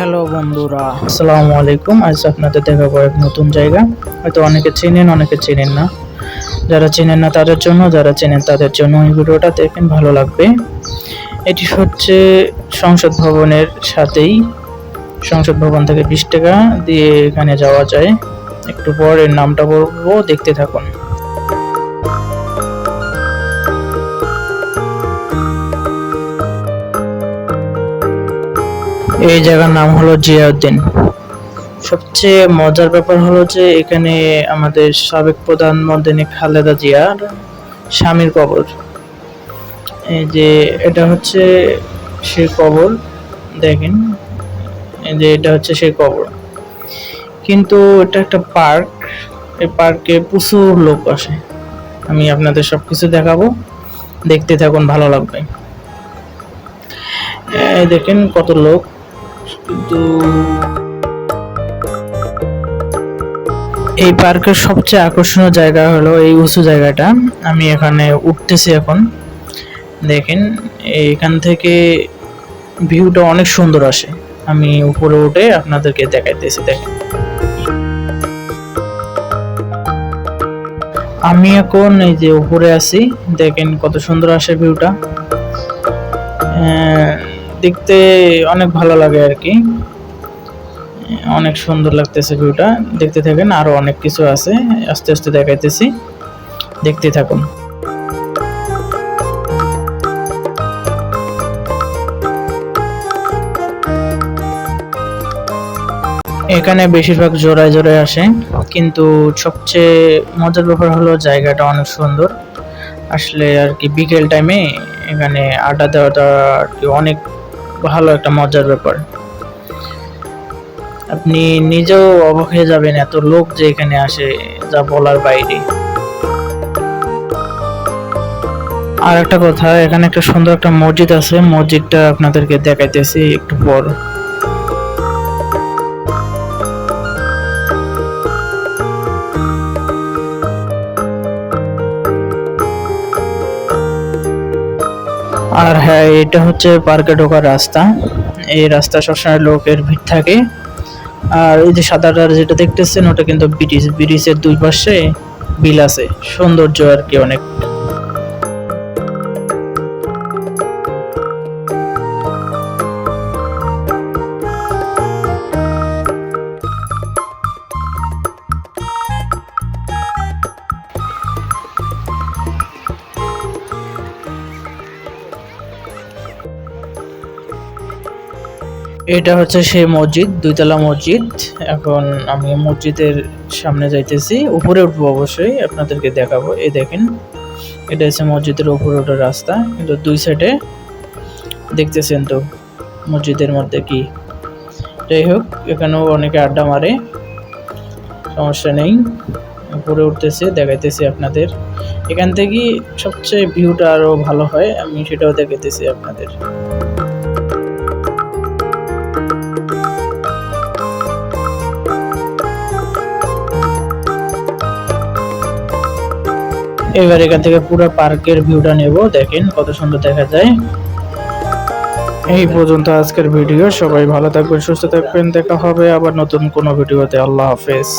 Hello বন্ধুরা, আসসালামু আলাইকুম। আজ আপনাদের দেখাবো এক নতুন জায়গা। হয়তো অনেকে চেনেন অনেকে চেনেন না। যারা চেনেন না তাদের জন্য, যারা চেনেন তাদের জন্য এই ভিডিওটা দেখেন, ভালো লাগবে। এটি হচ্ছে সংসদ ভবনের সাথেই, সংসদ ভবন থেকে বিশ টাকা দিয়ে এখানে যাওয়া যায়। একটু পর এর নামটা বলব, দেখতে থাকুন। এই জায়গার নাম হলো জিয়াউদ্দিন। সবচেয়ে মজার ব্যাপার হলো যে এখানে আমাদের সাবেক প্রধানমন্ত্রী খালেদা জিয়ার স্বামীর কবর। এই যে এটা হচ্ছে সেই কবর, দেখেন, এই যে এটা হচ্ছে সেই কবর। কিন্তু এটা একটা পার্ক, এই পার্কে প্রচুর লোক আসে। আমি আপনাদের সব কিছু দেখাবো, দেখতে থাকুন, ভালো লাগবে। দেখেন কত লোক। এই পার্কের সবচেয়ে আকর্ষণীয় জায়গা হলো এই উঁচু জায়গাটা। আমি এখানে উঠতেছি এখন। দেখেন এখান থেকে ভিউটা অনেক সুন্দর আসে। আমি উপরে উঠে আপনাদেরকে দেখাইতেছি দেখেন। আমি এখন এই যে উপরে আছি দেখেন কত সুন্দর আসে ভিউটা। আহ, দেখতে অনেক ভালো লাগে আর কি। অনেক সুন্দর লাগতেছে ভিউটা। দেখতে থাকেন, আরও অনেক কিছু আছে। আস্তে আস্তে দেখাইতেছি। দেখতে থাকুন। এখানে বেশিরভাগ জোড়ায় জোড়ায় আসে, কিন্তু সবচেয়ে মজার ব্যাপার হলো জায়গাটা অনেক সুন্দর। আসলে আর কি বিকেল টাইমে এখানে আড্ডা দেওয়াটা অনেক ভালো একটা মজার ব্যাপার। আপনি নিজেও অবাক হয়ে যাবেন এত লোক যে এখানে আসে যা বলার বাইরে। আর একটা কথা, এখানে একটা সুন্দর একটা মসজিদ আছে, মসজিদটা আপনাদেরকে দেখাইতেছি একটু পর। আর হ্যাঁ এটা হচ্ছে পার্কে ঢোকার রাস্তা। এই রাস্তা সবসময় লোকের ভিড় থাকে। আর এই যে সাদাটা যেটা দেখতেছেন, ওটা কিন্তু ব্রিটিশ। ব্রিটিশের দুই পাশে বিল আছে। সৌন্দর্য আর কি অনেক। এটা হচ্ছে সেই মসজিদ, দুইতলা মসজিদ। এখন আমি মসজিদের সামনে যাইতেছি। উপরে উঠবো অবশ্যই, আপনাদেরকে দেখাবো। এই দেখেন, এটা হচ্ছে মসজিদের উপরে ওঠার রাস্তা। কিন্তু দুই সাইডে দেখতেছেন তো, মসজিদের মধ্যে কি। যাই হোক, এখানেও অনেকে আড্ডা মারে, সমস্যা নেই। উপরে উঠতেছে, দেখাইতেছি আপনাদের। এখান থেকে সবচেয়ে ভিউটা আরও ভালো হয়, আমি সেটাও দেখাইতেছি আপনাদের। এবার এখান থেকে পুরো পার্কের ভিউটা নেব, দেখেন কত সুন্দর দেখা যায়। এই পর্যন্ত আজকের ভিডিও, সবাই ভালো থাকবেন, সুস্থ থাকবেন, দেখা হবে আবার নতুন কোনো ভিডিওতে, আল্লাহ হাফেজ।